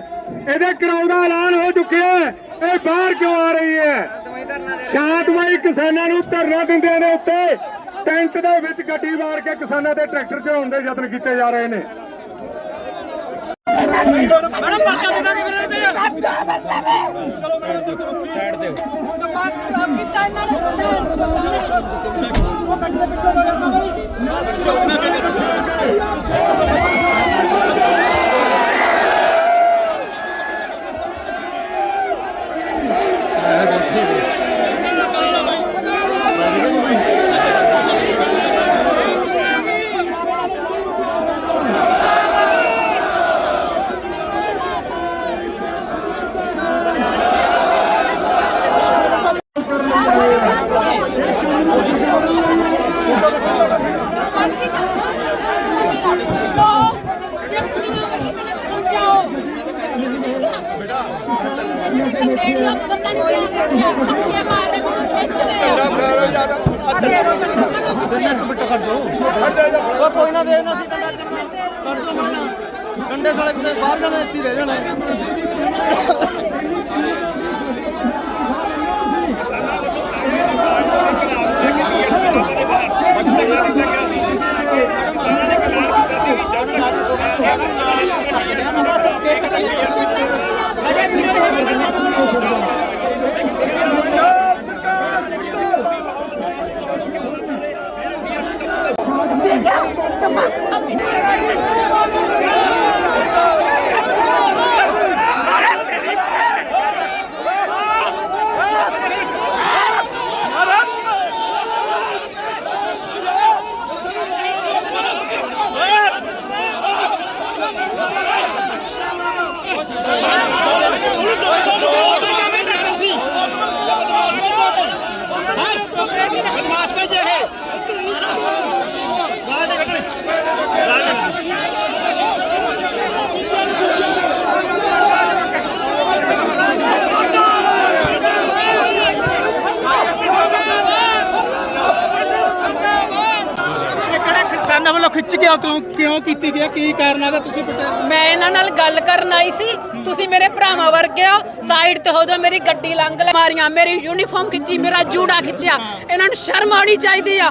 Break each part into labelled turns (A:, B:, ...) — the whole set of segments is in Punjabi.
A: ਇਹਦੇ ਕਰਾਉ ਦਾ ਐਲਾਨ ਹੋ ਚੁੱਕਿਆ ਇਹ ਬਾਹਰ ਕਿਉਂ ਆ ਰਹੀ ਹੈ? ਸ਼ਾਂਤਮਈ ਕਿਸਾਨਾਂ ਨੂੰ ਧਰਨਾ ਦਿੰਦੇ ਨੇ ਉੱਤੇ ਟੈਂਟ ਦੇ ਵਿੱਚ ਗੱਡੀ ਮਾਰ ਕੇ ਕਿਸਾਨਾਂ ਦੇ ਟਰੈਕਟਰ ਚੜਾਉਣ ਦੇ ਯਤਨ ਕੀਤੇ ਜਾ ਰਹੇ ਨੇ।
B: ਅਫਸਰ ਤਾਂ ਨਹੀਂ ਪਿਆ ਦੇ ਗਿਆ ਧੱਕੇ ਮਾਰੇ ਮੈਨੂੰ ਖਿੱਚ ਲਿਆ
C: ਉਹ ਕੋਈ ਨਾ ਸੀ ਡੰਡਾ ਕੱਢ ਦੋ ਮੜੀਆਂ ਡੰਡੇ ਸਾਲੇ ਕਿਤੇ ਬਾਹਰ ਜਾਣੇ, ਇੱਥੇ ਹੀ ਰਹਿ ਜਾਣੇ।
B: ਦੇਖਿਆ
D: ਇਹਨਾਂ ਵੱਲੋਂ ਖਿੱਚ ਗਿਆ ਤੂੰ ਕਿਉਂ ਕੀਤੀ ਗਿਆ? ਕੀ ਕਾਰਨ ਹੈਗਾ? ਤੁਸੀਂ ਪਟਿਆ
B: ਮੈਂ ਇਹਨਾਂ ਨਾਲ ਗੱਲ ਕਰਨ ਆਈ ਸੀ। ਤੁਸੀਂ ਮੇਰੇ ਭਰਾਵਾਂ ਵਰਗੇ ਹੋ। ਸਾਈਡ ਤੇ ਹੋ ਜਾਓ, ਮੇਰੀ ਗੱਡੀ ਲੰਘ ਲੈ। ਮਾਰੀਆਂ, ਮੇਰੀ ਯੂਨੀਫਾਰਮ ਖਿੱਚੀ, ਮੇਰਾ ਜੂੜਾ ਖਿੱਚਿਆ। ਇਹਨਾਂ ਨੂੰ ਸ਼ਰਮ ਆਉਣੀ ਚਾਹੀਦੀ ਆ।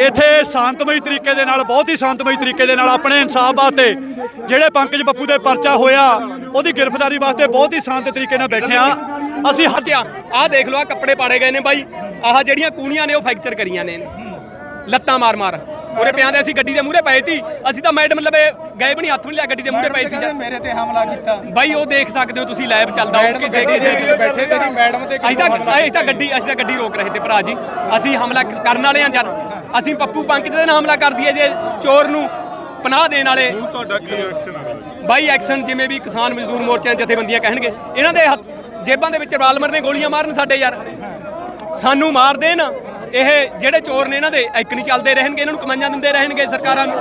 E: ਇੱਥੇ ਸ਼ਾਂਤਮਈ ਤਰੀਕੇ ਦੇ ਨਾਲ ਬਹੁਤ ਹੀ ਸ਼ਾਂਤਮਈ ਤਰੀਕੇ ਦੇ ਨਾਲ ਆਪਣੇ ਇਨਸਾਫ ਵਾਸਤੇ ਜਿਹੜੇ ਪੰਕਜ ਬੱਪੂ ਦੇ ਪਰਚਾ ਹੋਇਆ ਉਹਦੀ ਗ੍ਰਿਫਤਾਰੀ ਵਾਸਤੇ ਬਹੁਤ ਹੀ ਸ਼ਾਂਤ ਤਰੀਕੇ ਨਾਲ ਬੈਠੇ ਆ ਅਸੀਂ ਹੱਥ
D: ਹੱਤਿਆ ਆਹ ਦੇਖ ਲਓ ਆ ਕੱਪੜੇ ਪਾੜੇ ਗਏ ਨੇ ਬਾਈ। ਆਹ ਜਿਹੜੀਆਂ ਕੂਣੀਆਂ ਨੇ ਉਹ ਫ੍ਰੈਕਚਰ ਕਰੀਆਂ ਨੇ। ਲੱਤਾਂ ਮਾਰ ਮਾਰ। ਉਰੇ ਪਿਆਂ ਦੇ ਅਸੀਂ ਗੱਡੀ ਦੇ ਮੂਹਰੇ ਪਏ ਸੀ। ਅਸੀਂ ਤਾਂ ਮੈਡਮ ਲਵੇ ਗਏ ਵੀ ਨਹੀਂ ਹੱਥ ਵੀ ਨਹੀਂ ਲਿਆ ਗੱਡੀ ਦੇ ਮੂਹਰੇ ਪਏ ਸੀ
C: ਮੇਰੇ ਤੇ ਹਮਲਾ ਕੀਤਾ।
D: ਬਾਈ ਉਹ ਦੇਖ ਸਕਦੇ ਹੋ ਤੁਸੀਂ ਲਾਈਵ ਚੱਲਦਾ ਉਹ ਕਿਸੇ ਕਿਸੇ
C: ਬੈਠੇ ਤੇਰੀ ਮੈਡਮ ਤੇ
D: ਅਸੀਂ ਤਾਂ ਅਸੀਂ ਤਾਂ ਗੱਡੀ ਅਸੀਂ ਤਾਂ ਗੱਡੀ ਰੋਕ ਰਹੇ ਤੇ ਭਰਾ ਜੀ। ਅਸੀਂ ਹਮਲਾ ਕਰਨ ਵਾਲੇ ਆ ਜਰ ਅਸੀਂ ਪੱਪੂ ਪੰਕਜ ਦੇ ਨਾਲ ਹਮਲਾ ਕਰ ਦਈਏ ਜੇ ਚੋਰ ਨੂੰ ਪਨਾਹ ਦੇਣ ਵਾਲੇ।
F: ਤੁਹਾਡਾ ਕੀ ਐਕਸ਼ਨ ਆ?
D: ਬਾਈ ਐਕਸ਼ਨ ਜਿਵੇਂ ਵੀ ਕਿਸਾਨ ਮਜ਼ਦੂਰ ਮੋਰਚਿਆਂ ਜਥੇਬੰਦੀਆਂ ਕਹਿਣਗੇ। ਇਹਨਾਂ ਦੇ ਹੱਥ- ਜੇਬਾਂ ਦੇ ਵਿੱਚ ਰਾਲਮਰ ਨੇ ਗੋਲੀਆਂ ਮਾਰਨ ਸਾਡੇ ਯਾਰ। ਸਾਨੂੰ ਮਾਰ ਦੇਣ। ਇਹ ਜਿਹੜੇ ਚੋਰ ਨੇ ਇਹਨਾਂ ਦੇ ਇੱਕ ਨਹੀਂ ਚੱਲਦੇ ਰਹਿਣਗੇ ਇਹਨਾਂ ਨੂੰ ਕਮਾਈਆਂ ਦਿੰਦੇ ਰਹਿਣਗੇ ਸਰਕਾਰਾਂ ਨੂੰ।